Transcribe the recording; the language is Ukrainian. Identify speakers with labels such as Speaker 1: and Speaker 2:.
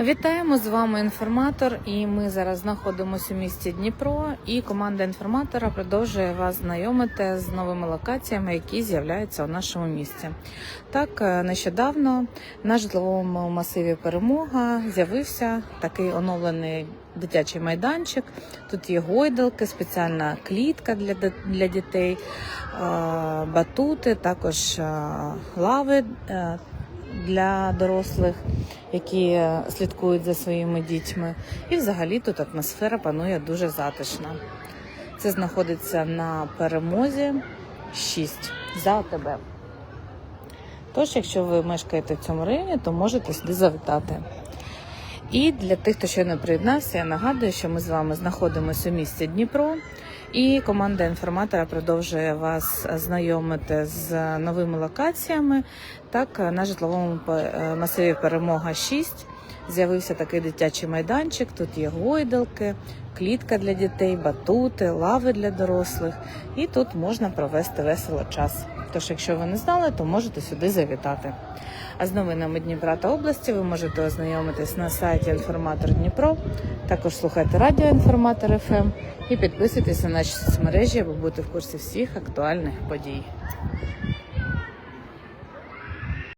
Speaker 1: Вітаємо з вами інформатор, і ми зараз знаходимося у місті Дніпро. І команда інформатора продовжує вас знайомити з новими локаціями, які з'являються у нашому місті. Так, е, нещодавно на житловому масиві Перемога з'явився такий оновлений дитячий майданчик. Тут є гойдалки, спеціальна клітка для, для дітей, е, батути, також е, лави. Для дорослих, які слідкують за своїми дітьми, і взагалі тут атмосфера панує дуже затишна. Це знаходиться на перемозі 6 за тебе. Тож, якщо ви мешкаєте в цьому районі, то можете сюди завітати. І для тих, хто не приєднався, я нагадую, що ми з вами знаходимося у місті Дніпро, і команда інформатора продовжує вас знайомити з новими локаціями. Так, на житловому е, масиві Перемога 6 з'явився такий дитячий майданчик. Тут є гойдалки, клітка для дітей, батути, лави для дорослих. І тут можна провести весело час. Тож, якщо ви не знали, то можете сюди завітати. А з новинами Дніпра та області ви можете ознайомитись на сайті Інформатор Дніпро. Також слухайте радіо Інформатор ФМ і підписуйтесь на наші соцмережі, аби бути в курсі всіх актуальних подій.